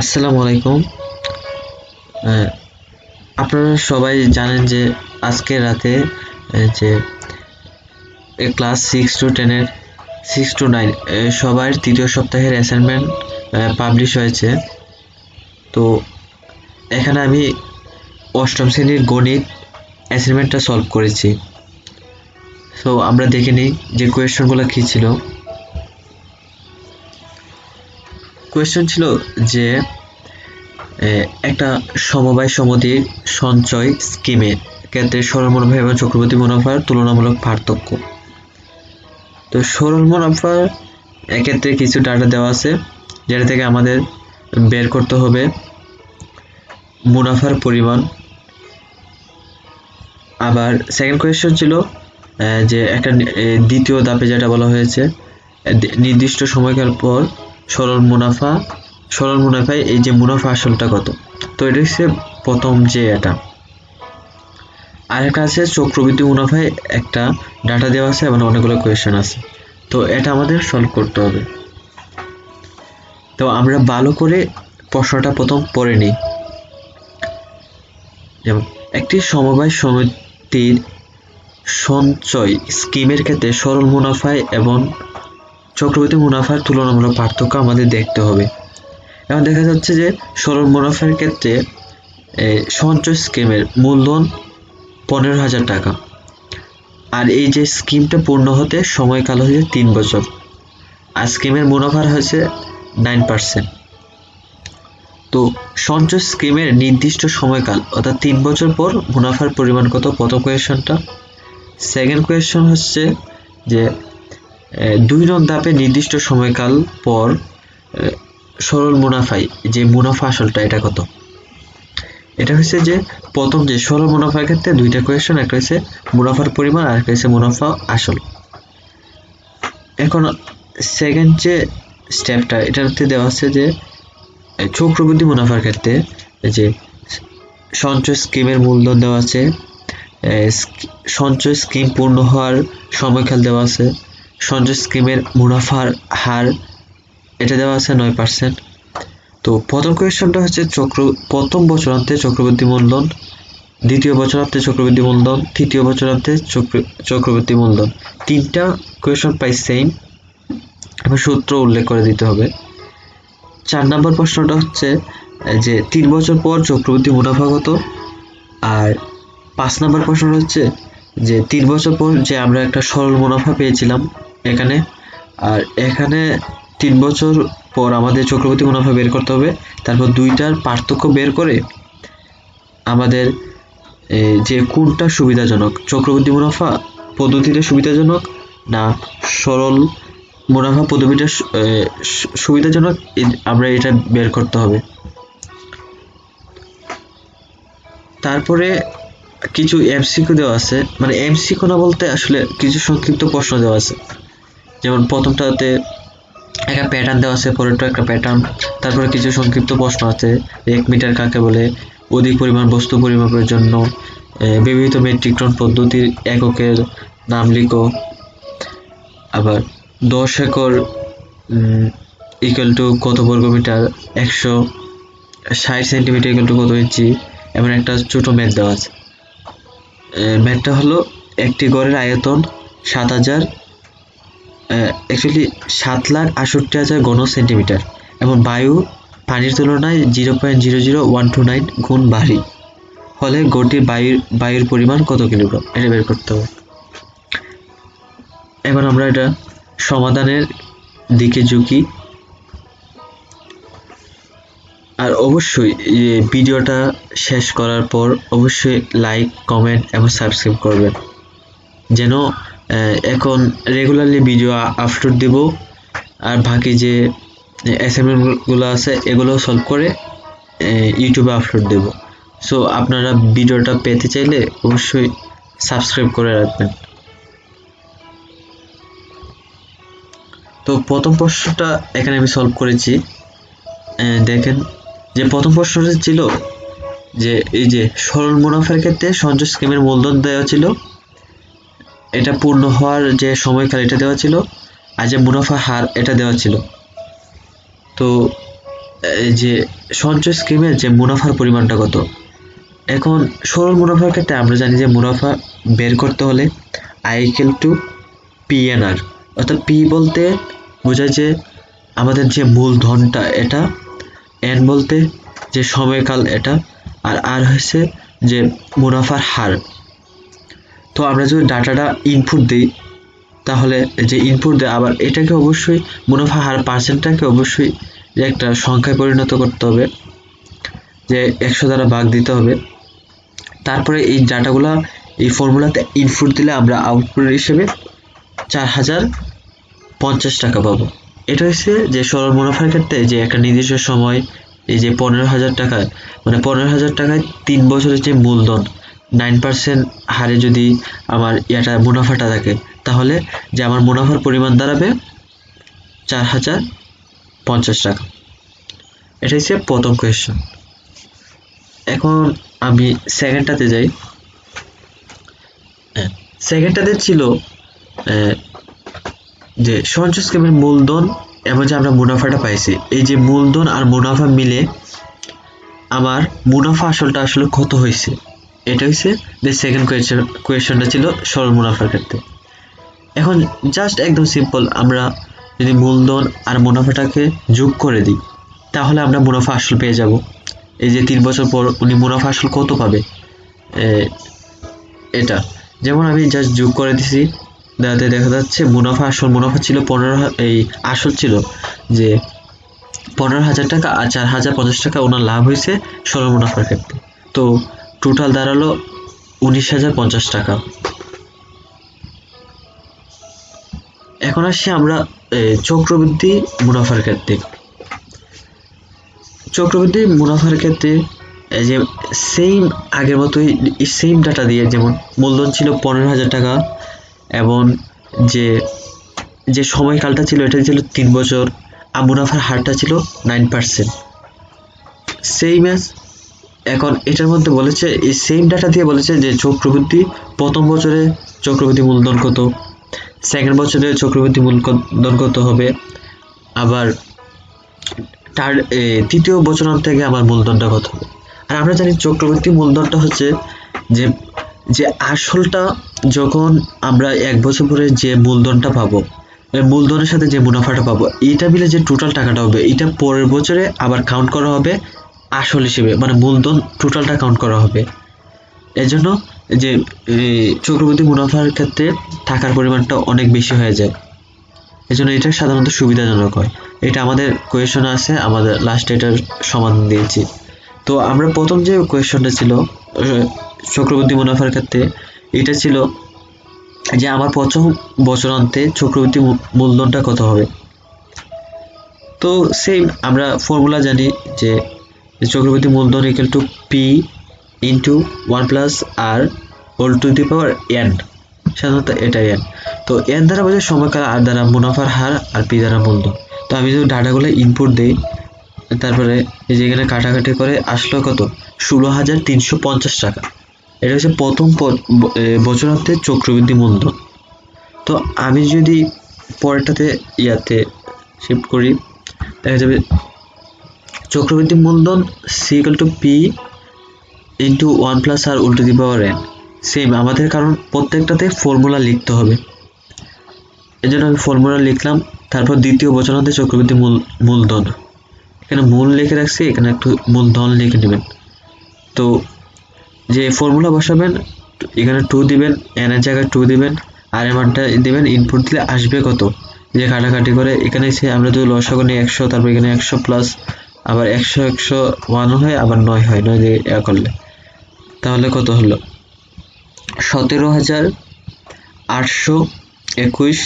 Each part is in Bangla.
আসসালামু আলাইকুম। আপনারা সবাই জানেন যে আজকে রাতে যে ক্লাস সিক্স টু টেনের সিক্স টু নাইন সবার তৃতীয় সপ্তাহের অ্যাসাইনমেন্ট পাবলিশ হয়েছে। তো এখানে আমি অষ্টম শ্রেণির গণিত অ্যাসাইনমেন্টটা সলভ করেছি। তো আমরা দেখে নিই যে কোয়েশ্চনগুলো কী ছিল। কোয়েশ্চন ছিল যে একটা সমবায় সমিতির সঞ্চয় স্কিমের ক্ষেত্রে সরল মুনাফা এবং চক্রবর্তী মুনাফার তুলনামূলক পার্থক্য। তো সরল মুনাফার এক্ষেত্রে কিছু ডাটা দেওয়া আছে, যেটা থেকে আমাদের বের করতে হবে মুনাফার পরিমাণ। আবার সেকেন্ড কোয়েশ্চন ছিল যে একটা দ্বিতীয় ধাপে যেটা বলা হয়েছে নির্দিষ্ট সময়কাল পর সরল মুনাফা, সরল মুনাফায় এই যে মুনাফা আসলটা কত? তো এটা হচ্ছে প্রথম যে এটা। আর একটা আছে চক্রবৃদ্ধি মুনাফায় একটা ডাটা দেওয়া আছে এবং অনেকগুলো কোয়েশ্চেন আছে। তো এটা আমাদের সলভ করতে হবে। তো আমরা ভালো করে প্রশ্নটা প্রথম পড়ে নিই। যেমন, একটি সমবায় সমিতির সঞ্চয় স্কিমের ক্ষেত্রে সরল মুনাফায় এবং চক্রবৃদ্ধি মুনাফার তুলনামূলক পার্থক্য আমাদের দেখতে হবে। এখন দেখা যাচ্ছে যে সরল মুনাফার ক্ষেত্রে সঞ্চয় স্কিমের মূলধন পনেরো হাজার টাকা। আর এই যে স্কিমটা পূর্ণ হতে সময়কাল হয়েছে তিন বছর। আর স্কিমের মুনাফার হয়েছে নাইন পার্সেন্ট। তো সঞ্চয় স্কিমের নির্দিষ্ট সময়কাল, অর্থাৎ তিন বছর পর মুনাফার পরিমাণ কত? প্রথম কোয়েশনটা সেকেন্ড কোয়েশন হচ্ছে যে দুই নং ধাপে নির্দিষ্ট সময়কাল পর সরল মুনাফায়, যে মুনাফা আসলটা এটা কত? এটা হচ্ছে যে প্রথম যে সরল মুনাফার ক্ষেত্রে দুইটা কোয়েশন একটা হচ্ছে মুনাফার পরিমাণ আর একটা হচ্ছে মুনাফা আসল। এখন সেকেন্ড যে স্টেপটা এটাতে দেওয়া আছে যে চক্রবৃদ্ধি মুনাফার ক্ষেত্রে যে সঞ্চয় স্কিমের মূলধন দেওয়া আছে সঞ্চয় স্কিম পূর্ণ হওয়ার সময়কাল দেওয়া আছে সঞ্চয় স্কিমের মুনাফার হার এটা দেওয়া আছে নয় পার্সেন্ট তো প্রথম কোয়েশনটা হচ্ছে চক্র, প্রথম বছরান্তে চক্রবর্তী মূলধন, দ্বিতীয় বছরান্তে চক্রবর্তী মূলধন, তৃতীয় বছরান্তে চক্র চক্রবর্তী মূলধন। তিনটা কোয়েশন পাই সেম এবং সূত্র উল্লেখ করে দিতে হবে। চার নম্বর প্রশ্নটা হচ্ছে, যে তিন বছর পর চক্রবর্তী মুনাফা কত? আর পাঁচ নম্বর প্রশ্নটা হচ্ছে, যে তিন বছর পর যে আমরা একটা সরল মুনাফা পেয়েছিলাম এখানে। আর এখানে তিন বছর পর আমাদের চক্রবর্তী মুনাফা বের করতে হবে। তারপর দুইটার পার্থক্য বের করে আমাদের যে কোনটা সুবিধাজনক, চক্রবর্তী মুনাফা পদ্ধতিটা সুবিধাজনক না সরল মুনাফা পদ্ধতিটা সুবিধাজনক আমরা এটা বের করতে হবে। তারপরে কিছু এমসিকিউ দেওয়া আছে। মানে এমসিকিউ না বলতে আসলে কিছু সংক্ষিপ্ত প্রশ্ন দেওয়া আছে। যেমন প্রথমটাতে একটা প্যাটার্ন দেওয়া আছে, পরেরটা একটা প্যাটার্ন তারপরে কিছু সংক্ষিপ্ত প্রশ্ন আছে, এক মিটার কাকে বলে? অধিক পরিমাণ বস্তু পরিমাপের জন্য ব্যবহৃত মেট্রিক টন পদ্ধতির এককের নাম লিখো। আবার দশ একর ইকুয়াল টু কত বর্গ মিটার একশো ষাট সেন্টিমিটার ইকুয়াল টু কত ইঞ্চি এমন একটা ছোটো ম্যাথ দেওয়া আছে। ম্যাথটা হলো একটি গড়ের আয়তন সাত হাজার অ্যাকচুয়ালি সাত লাখ আষট্টি হাজার ঘন সেন্টিমিটার এবং বায়ু পানির তুলনায় zero point zero zero one two nine গুণ ভারী। ফলে গড়টির বায়ুর বায়ুর পরিমাণ কত কিলোগ্রাম? এটা বের করতে হবে। এখন আমরা এটা সমাধানের দিকে ঝুঁকি। আর অবশ্যই ভিডিওটা শেষ করার পর অবশ্যই লাইক কমেন্ট এবং সাবস্ক্রাইব করবেন। যেন এখন রেগুলারলি ভিডিও আপলোড দেব। আর বাকি যে অ্যাসাইনমেন্টগুলো আছে, এগুলো সলভ করে ইউটিউবে আপলোড দেব। সো আপনারা ভিডিওটা পেতে চাইলে অবশ্যই সাবস্ক্রাইব করে রাখবেন। তো প্রথম প্রশ্নটা এখানে আমি সলভ করেছি। দেখেন, যে প্রথম প্রশ্নটা ছিল যে, এই যে সরল মুনাফার ক্ষেত্রে সঞ্চয় স্কিমের মূলধন দেওয়া ছিল এটা পূর্ণ হওয়ার যে সময়কাল এটা দেওয়া ছিল আর যে মুনাফা হার এটা দেওয়া ছিল। তো যে সঞ্চয় স্কিমের যে মুনাফার পরিমাণটা কত? এখন সরল মুনাফার ক্ষেত্রে আমরা জানি যে মুনাফা বের করতে হলে আই ইকুয়াল টু পিএনআর অর্থাৎ পি বলতে বোঝায় যে আমাদের যে মূলধনটা এটা এন বলতে যে সময়কাল এটা, আর আর হচ্ছে যে মুনাফার হার। তো আমরা যদি ডাটাটা ইনপুট দিই, তাহলে যে ইনপুট দেয়, আবার এটাকে অবশ্যই মুনাফা হার পার্সেন্টটাকে অবশ্যই যে একটা সংখ্যায় পরিণত করতে হবে, যে একশো দ্বারা ভাগ দিতে হবে। তারপরে এই ডাটাগুলো, এই ফর্মুলাতে ইনপুট দিলে আমরা আউটপুট হিসেবে চার হাজার পঞ্চাশ টাকা পাবো। এটা হচ্ছে যে সরল মুনাফার ক্ষেত্রে যে একটা নির্দিষ্ট সময়, এই যে পনেরো হাজার টাকায় মানে পনেরো হাজার টাকায় তিন বছরের যে মূলধন নাইন পার্সেন্ট হারে যদি আমার ইয়াটা মুনাফাটা থাকে তাহলে যে আমার মুনাফার পরিমাণ দাঁড়াবে চার হাজার পঞ্চাশ টাকা। এটা হচ্ছে প্রথম কোয়েশ্চন এখন আমি সেকেন্ডটাতে যাই। সেকেন্ডটাতে ছিল আহ, যে সঞ্চয় স্কিমের মূলধন এবং যে আমরা মুনাফাটা পাইছি এই যে মূলধন আর মুনাফা মিলে আমার মুনাফা আসলটা আসলে কত হয়েছে? এটা হচ্ছে যে সেকেন্ড কোয়েশ্চন কোয়েশ্চনটা ছিল সরল মুনাফার ক্ষেত্রে। এখন জাস্ট একদম সিম্পল আমরা যদি মূলধন আর মুনাফাটাকে যোগ করে দিই, তাহলে আমরা মুনাফা আসল পেয়ে যাব। এই যে তিন বছর পর উনি মুনাফা আসল কত পাবে? এটা। যেমন আমি জাস্ট যোগ করে দিছি দাঁড়াতে দেখা যাচ্ছে মুনাফা আসল মুনাফা ছিল পনেরো এই আসল ছিল যে পনেরো হাজার টাকা আর চার হাজার পঞ্চাশ টাকা ওনার লাভ হয়েছে ষোলো মুনাফার ক্ষেত্রে। তো টোটাল দাঁড়াল উনিশ হাজার পঞ্চাশ টাকা। এখন আসছি আমরা চক্রবৃদ্ধি মুনাফার ক্ষেত্রে। চক্রবৃদ্ধি মুনাফার ক্ষেত্রে, এই যে সেম আগের মতোই সেম ডাটা দিয়ে যেমন মূলধন ছিল পনেরো হাজার টাকা এবং যে যে সময়কালটা ছিল এটা ছিল তিন বছর, আর মুনাফার হারটা ছিল নাইন পার্সেন্ট সেম অ্যাজ এখন এটার মধ্যে বলেছে, এই সেম ডাটা দিয়ে বলেছে যে চক্রবৃদ্ধি প্রথম বছরে চক্রবৃদ্ধি মূলধন কত? সেকেন্ড বছরে চক্রবৃদ্ধি মূলধন কত হবে? আবার তার তৃতীয় বছরান্ত থেকে আমার মূলধনটা কত হবে? আর আমরা জানি চক্রবৃদ্ধি মূলধনটা হচ্ছে যে যে আসলটা যখন আমরা এক বছর পরে যে মূলধনটা পাবো মূলধনের সাথে যে মুনাফাটা পাবো, এইটা মিলে যে টোটাল টাকাটা হবে এটা পরের বছরে আবার কাউন্ট করা হবে আসল হিসেবে মানে মূলধন টোটালটা কাউন্ট করা হবে। এজন্য যে এই, চক্রবৃদ্ধি মুনাফার ক্ষেত্রে টাকার পরিমাণটা অনেক বেশি হয়ে যায়। এই জন্য এটা সাধারণত সুবিধাজনক হয়। এটা আমাদের কোয়েশন আছে আমাদের লাস্ট এটার সমাধান দিয়েছি। তো আমরা প্রথম যে কোয়েশনটা ছিল আহ, চক্রবৃদ্ধি মুনাফার ক্ষেত্রে এটা ছিল যে আমার প্রথম বছরান্তে চক্রবৃদ্ধি মূ- মূলধনটা কত হবে? তো সেম আমরা ফর্মুলা জানি যে চক্রবৃদ্ধি মূলধন equal to P into one plus R whole to the power N সাধারণত এটা এন তো এন দ্বারা বোঝায় সময়কাল আর দ্বারা মুনাফার হার আর পি দ্বারা মূলধন। তো আমি যদি ডাটাগুলো ইনপুট দিই তারপরে এই যে এখানে কাটাকাটি করে আসলো কত? ষোলো হাজার তিনশো পঞ্চাশ টাকা। এটা হচ্ছে প্রথম প- ব- এ, বছরান্তে চক্রবৃদ্ধি মূলধন। তো আমি যদি পরেরটাতে ইয়াতে শিফট করি দেখা যাবে চক্রবৃদ্ধি মূলধন C equal to P into one plus R উল্টো দি পাওয়ার এন সেম আমাদের কারণ প্রত্যেকটাতে ফর্মুলা লিখতে হবে। এই জন্য আমি ফর্মুলা লিখলাম, তারপর দ্বিতীয় বচনাতে চক্রবৃদ্ধি মূল, মূলধন। এখানে মূল লিখে রাখছি, এখানে একটু মূলধন লিখে নেবেন। তো, যে ফর্মুলা বসাবেন, এখানে টু দিবেন এন এর জায়গায় টু দিবেন আর এর মানটা দিবেন ইনপুট দিলে আসবে কত? যে কাটাকাটি করে, এখানে এসে আমরা যদি লসাগু নিই একশো, তারপর এখানে একশো প্লাস আবার একশো একশো ওয়ান হয়, আবার নয় হয়, নয় দিয়ে এ করলে। তাহলে কত হলো? সতেরো হাজার আটশো একুশ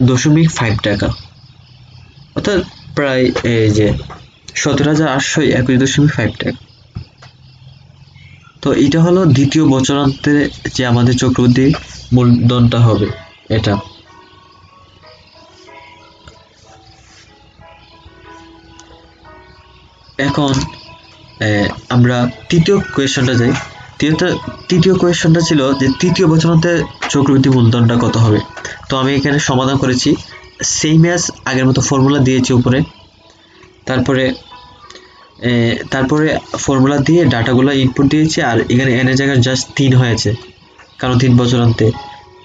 দশমিক ফাইভ টাকা। অর্থাৎ প্রায় এই যে সতেরো হাজার আটশো একুশ দশমিক ফাইভ টাকা। তো এটা হলো দ্বিতীয় বছরান্তে যে আমাদের চক্রবৃদ্ধি মূলধনটা হবে, এটা। এখন আমরা তৃতীয় কোয়েশনটা যাই। তৃতীয় তৃতীয় কোয়েশনটা ছিল যে তৃতীয় বছরান্তে চক্রবৃদ্ধি মূলধনটা কত হবে? তো আমি এখানে সমাধান করেছি। সেম অ্যাজ আগের মতো ফর্মুলা দিয়েছি উপরে। তারপরে তারপরে ফর্মুলা দিয়ে ডাটাগুলো ইনপুট দিয়েছি আর এখানে এনের জায়গায় জাস্ট তিন হয়েছে, কারণ তিন বছর অন্তে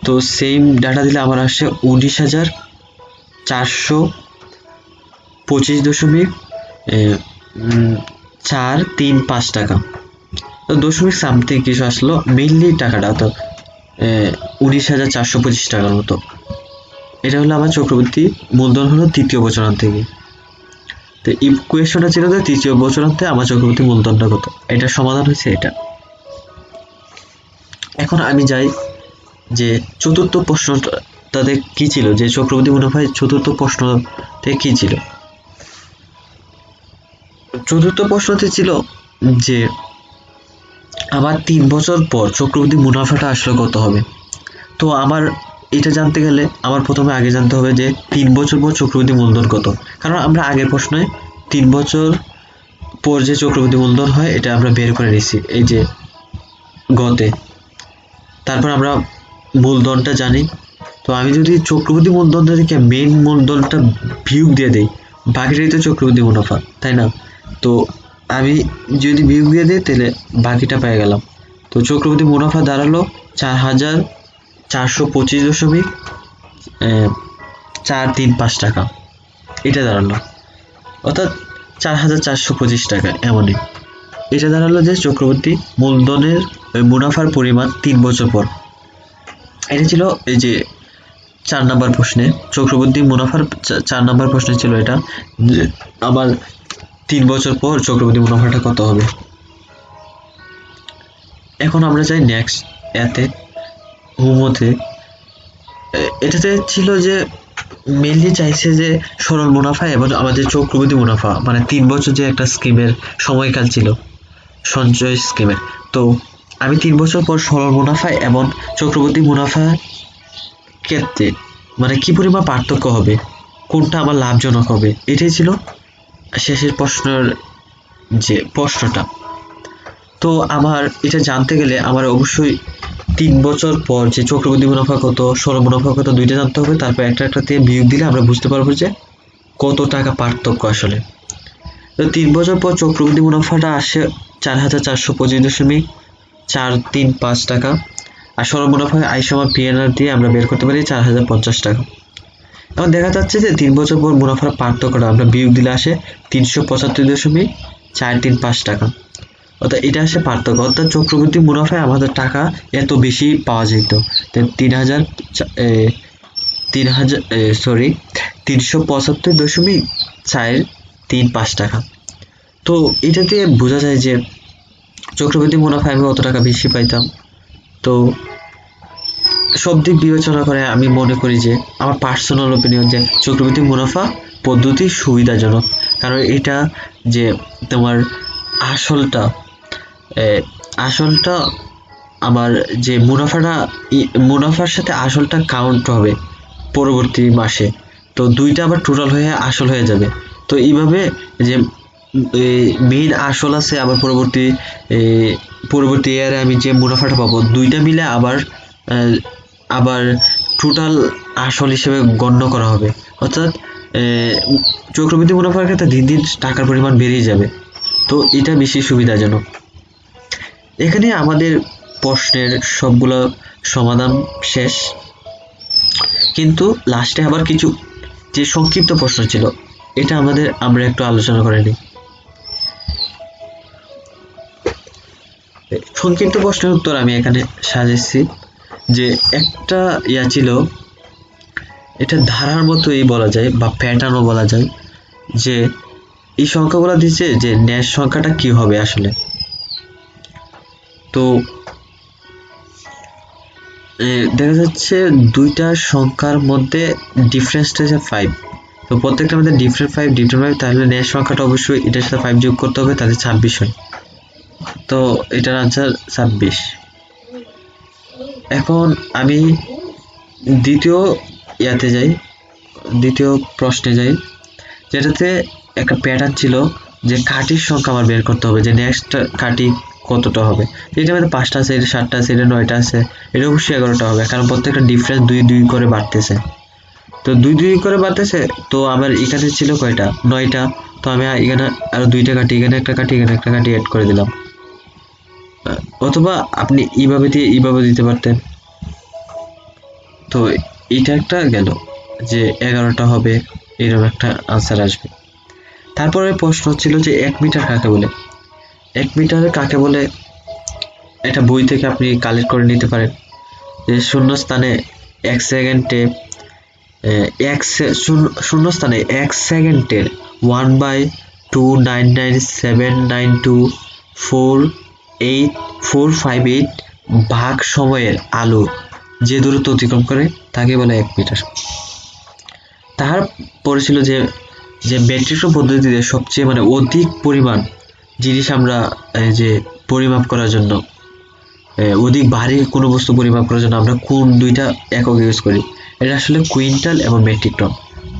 তো সেম ডাটা দিলে আমার আসছে উনিশ হাজার চারশো পঁচিশ দশমিক চার, তিন, পাঁচ টাকা। তো দশমিক সামথিং কিছু আসলো মেইনলি টাকাটা তো উনিশ হাজার চারশো পঁচিশ টাকার মতো। এটা হলো আমার চক্রবর্তী মূলধন হলো তৃতীয় বছরান্ত থেকে। তো ইকুয়েশনটা ছিল যে তৃতীয় বছরান্তে আমার চক্রবর্তী মূলধনটা কত? এটা সমাধান হয়েছে এটা। এখন আমি যাই যে চতুর্থ প্রশ্নটা তাদের কি ছিল? যে চক্রবর্তী মুনাফায় চতুর্থ প্রশ্নতে কি ছিল? চতুর্থ প্রশ্নতে ছিল যে, আবার তিন বছর পর চক্রবর্তী মুনাফাটা আসলে কত হবে? তো আমার এটা জানতে গেলে আমার প্রথমে আগে জানতে হবে যে, তিন বছর পর চক্রবর্তী মূলধন কত? কারণ আমরা আগের প্রশ্নে তিন বছর পর যে চক্রবর্তী মূলধন হয়, এটা আমরা বের করে নিছি এই যে গতে। তারপর আমরা মূলধনটা জানি। তো আমি যদি চক্রবর্তী মূলধন থেকে মেইন মূলধনটা ভিউ দিয়ে দিই, বাকিটাই তো চক্রবর্তী মুনাফা, তাই না? তো আমি যদি বিয়োগ দিয়ে দিই, তাহলে বাকিটা পেয়ে গেলাম। তো চক্রবর্তী মুনাফা দাঁড়াল চার হাজার চারশো পঁচিশ দশমিক চার তিন পাঁচ টাকা। এটা দাঁড়াল। অর্থাৎ চার হাজার চারশো পঁচিশ টাকা এমনই। এটা দাঁড়াল যে চক্রবর্তী মূলধনের মুনাফার পরিমাণ তিন বছর পর। এটা ছিল এই যে চার নাম্বার প্রশ্নে। চক্রবর্তী মুনাফার চার নাম্বার প্রশ্নে ছিল এটা। আমার তিন বছর পর চক্রবর্তী মুনাফাটা কত হবে? এখন আমরা যাই নেক্সট এতে, হুমোতে। এটাতে ছিল যে মেনলি চাইছে যে সরল মুনাফা এবং আমাদের চক্রবর্তী মুনাফা মানে তিন বছর যে একটা স্কিমের সময়কাল ছিল, সঞ্চয় স্কিমের তো আমি তিন বছর পর সরল মুনাফা এবং চক্রবর্তী মুনাফা ক্ষেত্রে মানে কি পরিমাণ পার্থক্য হবে? কোনটা আমার লাভজনক হবে? এটাই ছিল শেষের প্রশ্নের যে প্রশ্নটা, তো আমার এটা জানতে গেলে আমার অবশ্যই তিন বছর পর যে চক্রবর্তী মুনাফা কত সরল মুনাফা কত, দুইটা জানতে হবে, তারপর একটা একটা দিয়ে বিয়োগ দিলে আমরা বুঝতে পারব যে কত টাকা পার্থক্য আসলে। তো তিন বছর পর চক্রবর্তী মুনাফাটা আসে চার হাজার চারশো পঁচিশ দশমিক চার তিন পাঁচ টাকা, আর সরল মুনাফা আই সমান পিএনআর দিয়ে আমরা বের করতে পারি চার হাজার পঞ্চাশ টাকা। এখন দেখা যাচ্ছে যে তিন বছর পর মুনাফার পার্থক্যটা আমরা বিয়োগ দিলে আসে তিনশো পঁচাত্তর দশমিক চার তিন পাঁচ টাকা। অর্থাৎ এটা আসে পার্থক্য। অর্থাৎ চক্রবর্তী মুনাফায় আমাদের টাকা এত বেশি পাওয়া যেত। তিন হাজার তিন হাজার সরি তিনশো পঁচাত্তর দশমিক চার তিন পাঁচ টাকা। তো এটাতে বোঝা যায় যে চক্রবর্তী মুনাফায় আমি কত টাকা বেশি পাইতাম। তো সব দিক বিবেচনা করে আমি মনে করি যে আমার পার্সোনাল ওপিনিয়ন যে চক্রবর্তী মুনাফা পদ্ধতি সুবিধাজনক। কারণ এটা যে তোমার আসলটা আসলটা আমার যে মুনাফাটা মুনাফার সাথে আসলটা কাউন্ট হবে পরবর্তী মাসে। তো দুইটা আবার টোটাল হয়ে আসল হয়ে যাবে। তো এইভাবে যে মেইন আসল আছে আবার পরবর্তী পরবর্তী ইয়ারে আমি যে মুনাফাটা পাবো, দুইটা মিলে আবার আবার টোটাল আসল হিসেবে গণ্য করা হবে। অর্থাৎ চক্রবৃদ্ধি মুনাফার ক্ষেত্রে দিন দিন টাকার পরিমাণ বেড়েই যাবে। তো এটা বেশি সুবিধাজনক। এখানে আমাদের প্রশ্নের সবগুলো সমাধান শেষ। কিন্তু লাস্টে আবার কিছু, যে সংক্ষিপ্ত প্রশ্ন ছিল, এটা আমাদের, আমরা একটু আলোচনা করে নিই। সংক্ষিপ্ত প্রশ্নের উত্তর আমি এখানে সাজেছি। যে একটা ইয়া ছিল, এটা ধারার মতোই বলা যায় বা প্যাটার্নও বলা যায়, যে এই সংখ্যাগুলো দিচ্ছে যে ন্যাশ সংখ্যাটা কি হবে আসলে। তো দেখা যাচ্ছে দুইটা সংখ্যার মধ্যে ডিফারেন্সটা হচ্ছে ফাইভ তো প্রত্যেকটার মধ্যে ডিফারেন্ট ফাইভ ডিফারেন্ট ফাইভ তাহলে ন্যাশ সংখ্যাটা অবশ্যই এটার সাথে ফাইভ যোগ করতে হবে, তাহলে ছাব্বিশ হয়। তো এটার আনসার ছাব্বিশ। এখন আমি দ্বিতীয় ইয়াতে যাই, দ্বিতীয় প্রশ্নে যাই, যেটাতে একটা প্যাটার্ন ছিল যে কাটির সংখ্যা আমার বের করতে হবে, যে নেক্সট কাটি কতটা হবে। এটার মধ্যে পাঁচটা আছে এটা সাতটা আছে এটা নয়টা আছে এটা অবশ্যই এগারোটা হবে, কারণ প্রত্যেকটা ডিফারেন্স দুই দুই করে বাড়তেছে। তো দুই দুই করে বাড়তেছে, তো আমার এখানে ছিল কয়টা? নয়টা। তো আমি এখানে আরও দুইটা কাটি এখানে একটা কাটি এখানে একটা কাটি অ্যাড করে দিলাম। অথবা আপনি এইভাবে দিয়ে এইভাবে দিতে পারতেন। তো এটা একটা গেল যে এগারোটা হবে, এরকম একটা আনসার আসবে। তারপরে প্রশ্ন ছিল যে এক মিটার কাকে বলে? এক মিটার কাকে বলে? এটা বই থেকে আপনি কালেক্ট করে নিতে পারেন। যে শূন্য স্থানে এক সেকেন্ডে এক শূন্য স্থানে এক সেকেন্ডের one by two nine nine seven nine two four eight four five eight ভাগ সময়ের আলো যে দূরত্ব অতিক্রম করে, তাকে বলে এক মিটার। তারপরে ছিল যে যে ব্যতিক্রম পদ্ধতিতে সবচেয়ে মানে অধিক পরিমাণ জিনিস আমরা যে পরিমাপ করার জন্য অধিক ভারী কোনো বস্তু পরিমাপ করার জন্য আমরা কোন দুইটা একক ইউজ করি। এটা আসলে কুইন্টাল এবং মেট্রিক টন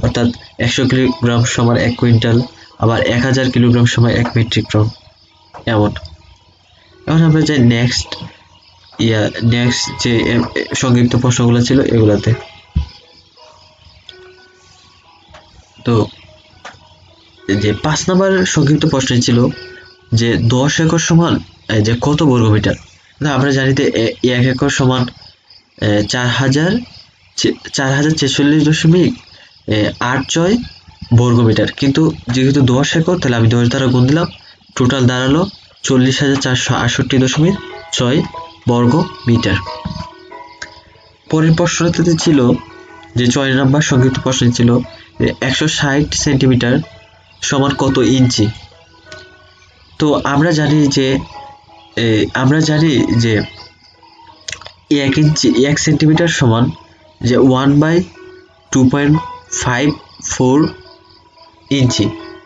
অর্থাৎ একশো কিলোগ্রাম সমান এক কুইন্টাল আবার এক হাজার কিলোগ্রাম সমান এক মেট্রিক টন এমন। এখন আমরা যাই নেক্সট ইয়া নেক্সট যে সংক্ষিপ্ত প্রশ্নগুলো ছিল এগুলাতে। তো যে পাঁচ নাম্বার সংক্ষিপ্ত প্রশ্ন ছিল যে দশ একর সমান যে কত বর্গ মিটার? আমরা জানি যে এক একর সমান চার হাজার চার হাজার ছেচল্লিশ দশমিক আট ছয় বর্গ মিটার। কিন্তু যেহেতু দশ একর, তাহলে আমি দশ দ্বারা গুণ দিলাম টোটাল দাঁড়াল চল্লিশ হাজার চারশো আটষট্টি দশমিক ছয় বর্গ মিটার। পরের প্রশ্নটিতে ছিল যে ছয় নাম্বার সংক্ষিপ্ত প্রশ্ন ছিল একশো ষাট সেন্টিমিটার সমান কত ইঞ্চি? তো আমরা জানি যে আমরা জানি যে এক ইঞ্চি, এক সেন্টিমিটার সমান যে one by two point five four inch.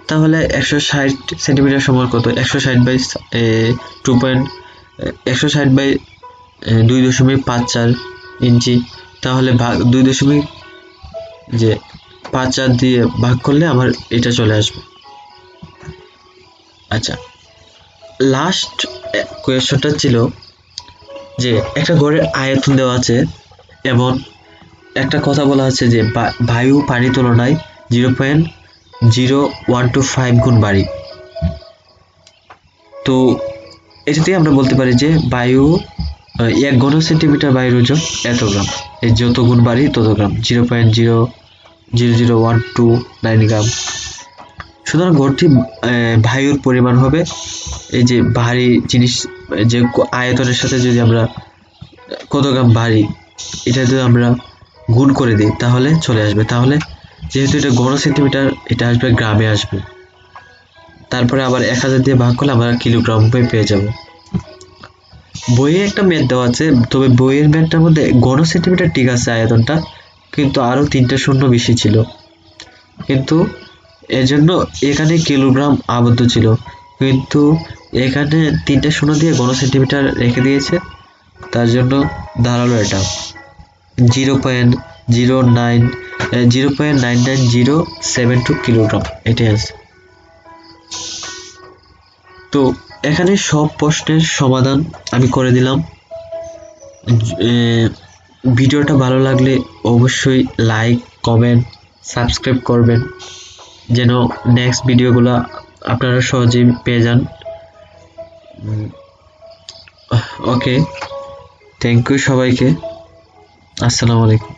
তাহলে একশো ষাট সেন্টিমিটার সমান কত? একশো ষাট বাই টু পয়েন্ট একশো ষাট বাই দুই দশমিক পাঁচ চার ইঞ্চি। তাহলে ভাগ, দুই দশমিক, যে পাঁচ চার দিয়ে ভাগ করলে আমার এটা চলে আসবে। আচ্ছা লাস্ট কোয়েশ্চনটা ছিল যে একটা ঘরের আয়তন দেওয়া আছে এবং একটা কথা বলা আছে যে বায়ু পানি তুলনায় zero point zero one two five গুণ বাড়ি। তো এটাতে আমরা বলতে পারি যে বায়ু এক ঘন সেন্টিমিটার বায়ুর ওজন এত গ্রাম। এই যত গুণ বাড়ি, তত gram. Zero point zero zero zero one two nine gram. সুতরাং ঘরটি বায়ুর পরিমাণ হবে। এই যে ভারী জিনিস, যে আয়তনের সাথে যদি আমরা, কত গ্রাম ভারী এটা যদি আমরা গুণ করে দিই, তাহলে চলে আসবে। তাহলে যেহেতু এটা ঘন সেন্টিমিটার এটা আসবে, গ্রামে আসবে। তারপরে আবার এক হাজার দিয়ে ভাগ করলে আমরা কিলোগ্রাম বই পেয়ে যাব। বইয়ে একটা ম্যাথ দেওয়া আছে, তবে বইয়ের ম্যাথটার মধ্যে ঘন সেন্টিমিটার ঠিক আছে আয়তনটা, কিন্তু আরও তিনটে শূন্য বেশি ছিল। কিন্তু এজন্য এখানে কিলোগ্রাম আবদ্ধ ছিল। কিন্তু এখানে তিনটে শূন্য দিয়ে ঘন সেন্টিমিটার রেখে দিয়েছে। তার জন্য দাঁড়াল এটা। Zero point zero nine zero point nine nine zero seven two kilogram, এটাই আছে। তো এখানে সব প্রশ্নের সমাধান আমি করে দিলাম। ভিডিওটা ভালো লাগলে অবশ্যই লাইক, কমেন্ট, সাবস্ক্রাইব করবেন। যেন নেক্সট ভিডিওগুলো আপনারা সহজেই পেয়ে যান। ওকে থ্যাংক ইউ সবাইকে। আসসালামু আলাইকুম।